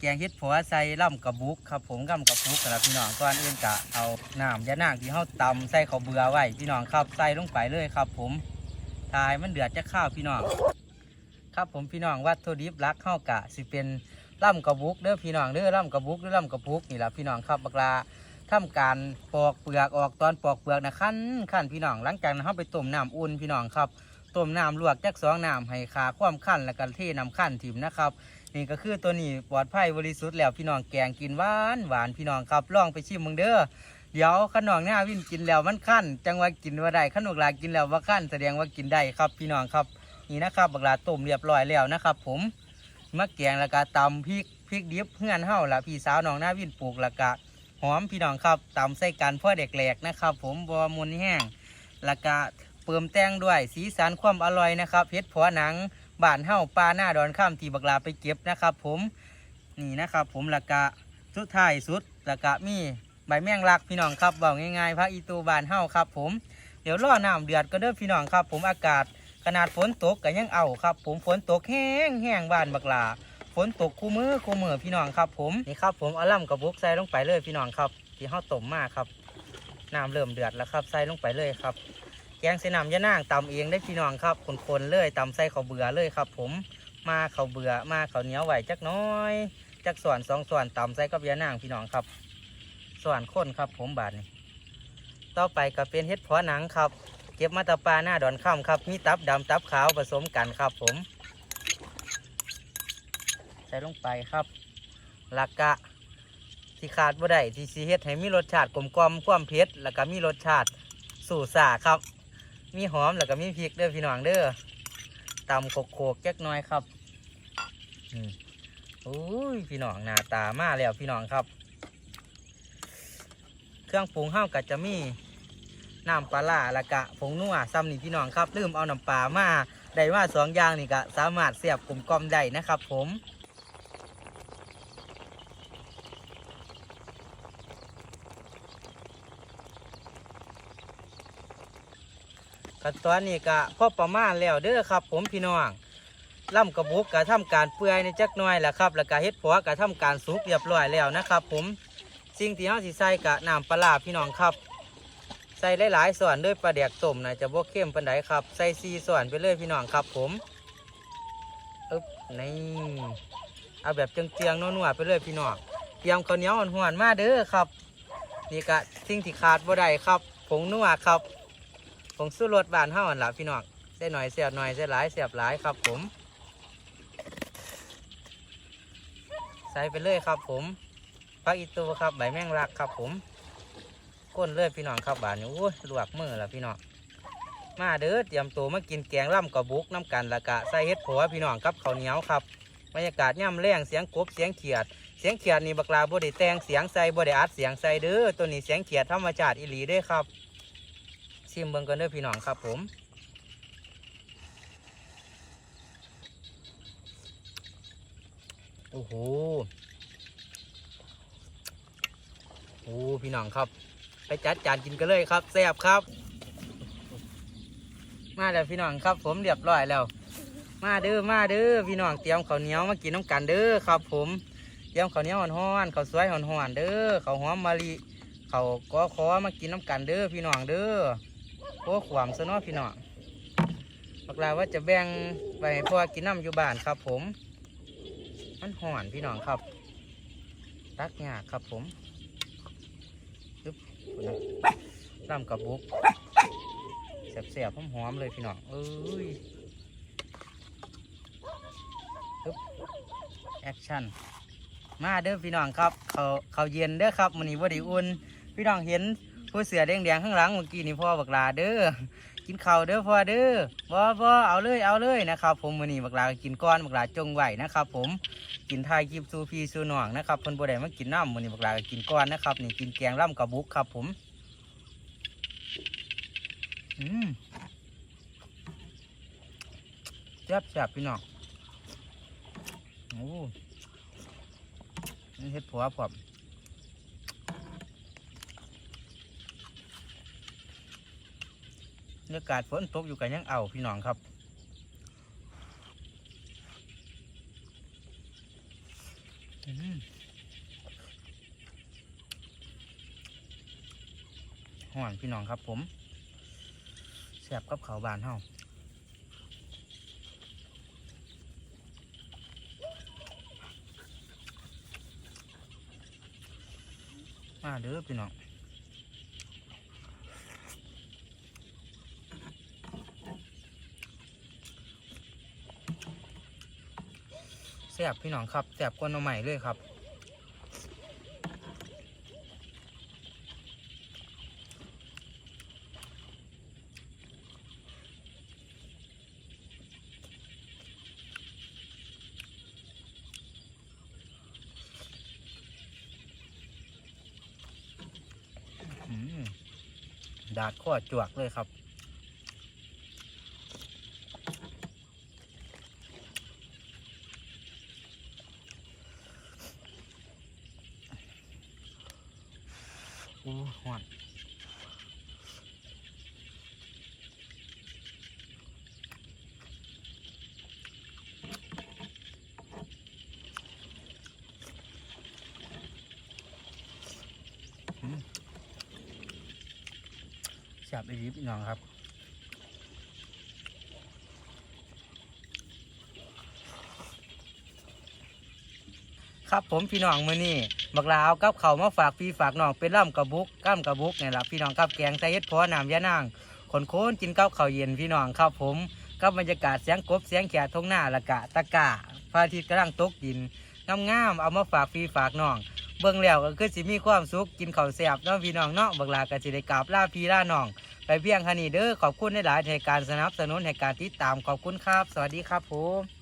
แกงเฮ็ดผัวใส่ล่ำกระบุกครับผมล่ำกระบุกกับพี่น้องก่อนอื่นกะเอาน้ำยานางที่เฮาตำใส่ข้าวเบื่อไว้พี่น้องครับใส่ลงไปเลยครับ ผมทายมันเดือดจะข้าวพี่น้องครับผมพี่น้องวัตถุดิบหลักเข้ากะสิเป็นล่ำกระบุกเด้อพี่น้องเด้อล่ำกระบุกหรือล่ำกระบุกนี่แหละพี่น้องครับบักลาทำการปอกเปลือกออกตอนปอกเปลือกนะขั้นขั้นพี่น้องหลังจากนั้นเราไปต้มน้ำอุ่นพี่น้องครับ ต้มน้ำลวกจักสองน้ำให้ขาความขั้นแล้วก็เทน้ำขั้นถิ่มนะครับนี่ก็คือตัวนี้ปลอดภัยบริสุทธิ์แล้วพี่น้องแกงกินหวานหวานพี่น้องครับลองไปชิมมึงเด้อเดี๋ยวขนองหน้าวิ่นกินแล้วมันขั้นจังว่ากินว่าได้ขนมลากินแล้วว่าขั้นแสดงว่ากินได้ครับพี่น้องครับนี่นะครับบักลาต้มเรียบร้อยแล้วนะครับ ผมมะแกงแล้วก็ตำพริกพริกดิบเพื่อนเฮาละพี่สาวน้องหน้าวิ่นปลูกแล้วก็หอมพี่น้องครับตำใส่กันพ่อเด็กแหลกนะครับ ผมบวมุนแห้งแล้วก็ เติมแต้งด้วย สีสันความอร่อยนะครับเฮ็ดผัวหนังบานเฮาปลาหน้าดอนข้ามทีบักลาไปเก็บนะครับ ผมนี่นะครับ ผมล้วก็สุดท้ายสุดล้วก็มีใบแมงลักพี่น้องครับบอกง่ายๆพระอีตูบานเฮาครับ ผมเดี๋ยวรอน้ำเดือดก็เด้อพี่น้องครับ ผมอากาศขนาดฝนตกก็ยังเอาครับ ผมฝนตกแห้งแห้งบานบักลาฝนตกคู่มือคู่มือพี่น้องครับ ผมนี่ครับ ผมเอาล่ำกับบุกใส่ลงไปเลยพี่น้องครับ ที่เฮาต้มมากครับน้ำเริ่มเดือดแล้วครับใส่ลงไปเลยครับ แกงเสนามยะนางตำเองได้พี่น้องครับคนๆเลยตำใส่ข้าวเบื่อเลยครับ ผมมาข้าวเบื่อมาข้าวเหนียวไหวจักน้อยจักส่วนสองส่วนตำใส่กับยะนางพี่น้องครับ ส่วนข้นครับ ผมบาดนี้ต่อไปก็เป็นเห็ดพาะหนังครับ เก็บมาตาปลาหน้าดอนข้ามครับมีตับดำตับขาวผสมกันครับ ผม ใส่ลงไปครับลักกะที่ขาดบ่ได้ที่ซีเฮ็ดให้มีรสชาติกลมกล่อมความเผ็ดแล้วก็มีรสชาติสู่สาครับ มีหอมแล้วก็มีพริกเด้อพี่น้องเด้อตำโขกๆแจ๊กหน้อยครับนี่โอ้ยพี่น้องหน้าตามาแล้วพี่น้องครับ เครื่องปรุงห้าวก็จะมีน้ำปลาร้าและกะผงนัวซ้ำนี่พี่น้องครับลืมเอาน้ำปลามาได้มาสองอย่างนี่ก็สามารถเสียบกลมกลอมได้นะครับ ผม ขั้นตอนนี้ก็พอประมาณแล้วเด้อครับ ผมพี่น้องล่ำกระบุกก็ทำการเปื่อยในจักน่อยแหละครับแล้วก็เฮ็ดผัวก็ทำการสุกเรียบร้อยแล้วนะครับ ผมสิ่งที่เราสิใส่กะน้ำปลาร้าพี่น้องครับ ใส่หลายๆส่วนด้วยปลาแดกต้มนะจะบวเข้มปันไดครับ ใส่ซีส่วนไปเลยพี่น้องครับ ผมอึ๊บนี่เอาแบบเจียงๆนัวๆไปเลยพี่น้องเตรียมข้าวเหนียวหวานๆมาเด้อครับ นี่กะสิ่งที่ขาดบ่ได้ครับผงนัวครับ ผงสู้รสบานเท่าหันละพี่น้องใส่หน่อยเสียบหน่อยใส่หลายเสียบหลายครับผม ใส่ไปเลยครับผมผักอีตูครับใบแมงลักครับผมก้นเลือดพี่น้องครับบานนี้โอ้ยลวกมือล้วพี่น้องมาเด้อเตรียมตัวมากินแกงล่ำกระบุกน้ำกันละกะใส่เห็ดผัวพี่น้องครับข้าวเหนียวครับบรรยากาศย่ำแรงเสียงกบเสียงเขียด เสียงเขียดนี่บักลาบ่ได้แตงเสียงใส่บ่ได้อัดเสียงใส่เด้อตัวนี้เสียงเขียดธรรมชาติอีหลีเด้ครับ ชิมเบิงกันเด้อพี่น้องครับผมโอ้โหโอ้พี่น้องครับ ไปจัดจานกินกันเลยครับแซ่บครับ มาแล้วพี่น้องครับ ผมเรียบร้อยแล้ว มาเด้อมาเด้อพี่น้องเตรียมข้าวเหนียวมากินน้ำกันเด้อครับ ผมเตรียมข้าวเหนียวห่อนๆข้าวสวยห่อนๆเด้อข้าวหอมมะลิข้าวกอขอมากินน้ำกันเด้อพี่น้องเด้อ โอ้ขวามซะเนาะพี่น้องบอกลาว่าจะแบ่งไปพ่อกินน้ำอยู่บ้านครับ ผม มันห่อนพี่น้องครับตักยาครับผมน้ำกระบุกแสบๆหอมๆเลยพี่น้องเอ้ยปึ๊บแอคชั่นมาเด้อพี่น้องครับ เขาเขาเย็นเด้อครับมันนี้บ่ได้อุ่น พี่น้องเห็น ผู้เสือแดงๆข้างหลังเมื่อกี้นี่พ่อบักลาเด้อกินข้าวเด้อพ่อเด้อบ่บ่เอาเลยเอาเลยนะครับ ผมมื้อนี้บักลากินก้อนบักลาจงไหวนะครับ ผมกินทายกิบซูพีซูหน่องนะครับเพิ่นบ่ได้มากินน้ำมื้อนี้บักลากินก้อนนะครับนี่กินแกงล่ำกระบุกครับ ผมอืมแซ่บแซ่บพี่น้องโอ้เห็ดผัวผม บรรยากาศฝนตกอยู่กันยังเอาพี่น้องครับห่อนพี่น้องครับผมแซ่บกับเขาบานเฮามาเด้อพี่น้อง ซ่บพี่น้องครับแซ่บกว่าหน่อใหม่เลยครับดาดข้อจวกเลยครับ อ้หวานอืมแซ่บอีหลีพี่น้องครับครับผมพี่น้องมื้อนี้ บักลาวกับเขามาฝากพี่ฝากน้องเป็นล่ำกระบุกก้ามกระบุกเนี่แหละพี่น้องครับแกงใส่เห็ดพอน้ำยะนางคนโค้นกินกับข้าวเย็นพี่น้องครับผมกับบรรยากาศเสียงกบเสียงแขกทงหน้าละกะตะกะพระอาทิตย์กำลังตกดินงามๆเอามาฝากพี่ฝากน้องเบิ่งแล้วก็คือสิมีความสุขกินข้าวแซ่บเนาะพี่น้องเนาะบักลาก็สิได้กราบลาพี่ลาน้องไปเพียงค่นี้เด้อขอบคุณในหลายในการสนับสนุนในการติดตามขอบคุณครับ สวัสดีครับผม